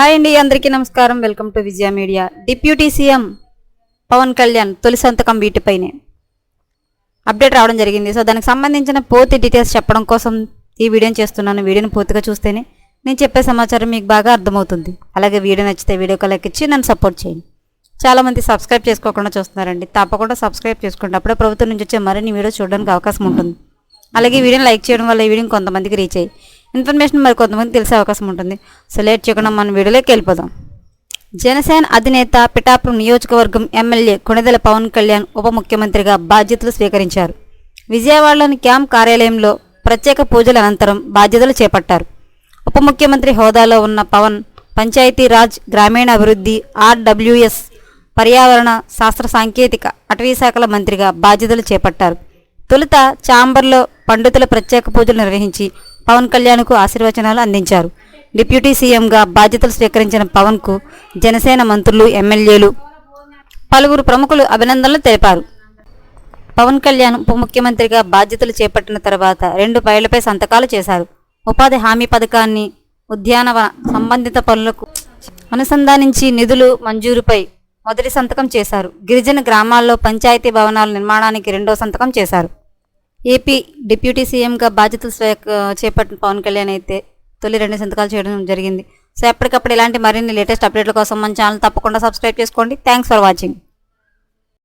Hi అండి అందరికీ నమస్కారం. Welcome to Vijaya media. Deputy CM Pawan Kalyan తొలి సంతకం వీటిపైనే అప్డేట్ రావడం జరిగింది. సో దానికి సంబంధించిన పూర్తి డీటెయిల్స్ చెప్పడం కోసం ఈ వీడియోని చేస్తున్నాను. వీడియోని పూర్తిగా చూస్తేనే నేను చెప్పే సమాచారం మీకు బాగా అర్థమవుతుంది. అలాగే వీడియో నచ్చితే వీడియోకి లైక్ ఇచ్చి నన్ను సపోర్ట్ చేయండి. చాలామంది సబ్స్క్రైబ్ చేసుకోకుండా చూస్తున్నారండి. తప్పకుండా సబ్స్క్రైబ్ చేసుకోండి అప్పుడే ప్రభుత్వం నుంచి వచ్చే మరిన్ని వీడియో చూడడానికి అవకాశం ఉంటుంది. అలాగే వీడియోని లైక్ చేయడం వల్ల ఈ వీడియోని కొంతమందికి రీచ్ అయ్యి ఇన్ఫర్మేషన్ మరి కొంతమంది తెలిసే అవకాశం ఉంటుంది. సో లేట్ చేయకుండా మన వీడియోలోకి వెళ్ళిపోదాం. జనసేన అధినేత పిఠాపురం నియోజకవర్గం ఎమ్మెల్యే కొణిదెల పవన్ కళ్యాణ్ ఉప ముఖ్యమంత్రిగా బాధ్యతలు స్వీకరించారు. విజయవాడలోని క్యాంప్ కార్యాలయంలో ప్రత్యేక పూజల అనంతరం బాధ్యతలు చేపట్టారు. ఉప ముఖ్యమంత్రి హోదాలో ఉన్న పవన్ పంచాయతీరాజ్ గ్రామీణాభివృద్ధి ఆర్డబ్ల్యూఎస్ పర్యావరణ శాస్త్ర సాంకేతిక అటవీ శాఖల మంత్రిగా బాధ్యతలు చేపట్టారు. తొలుత చాంబర్లో పండితుల ప్రత్యేక పూజలు నిర్వహించి పవన్ కళ్యాణ్కు ఆశీర్వచనాలు అందించారు. డిప్యూటీ సీఎంగా బాధ్యతలు స్వీకరించిన పవన్కు జనసేన మంత్రులు ఎమ్మెల్యేలు పలువురు ప్రముఖులు అభినందనలు తెలిపారు. పవన్ కళ్యాణ్ ఉప ముఖ్యమంత్రిగా బాధ్యతలు చేపట్టిన తర్వాత రెండు పైలపై సంతకాలు చేశారు. ఉపాధి హామీ పథకాన్ని ఉద్యానవన సంబంధిత పనులకు అనుసంధానించి నిధులు మంజూరుపై మొదటి సంతకం చేశారు. గిరిజన గ్రామాల్లో పంచాయతీ భవనాల నిర్మాణానికి రెండో సంతకం చేశారు. ఏపీ డిప్యూటీ సీఎంగా బాధ్యతలు చేపట్టిన పవన్ కళ్యాణ్ అయితే తొలి రెండు సంతకాలు చేయడం జరిగింది. సో ఎప్పటికప్పుడు ఇలాంటి మరిన్ని లేటెస్ట్ అప్డేట్ల కోసం మన ఛానల్ తప్పకుండా సబ్స్క్రైబ్ చేసుకోండి. Thanks for watching.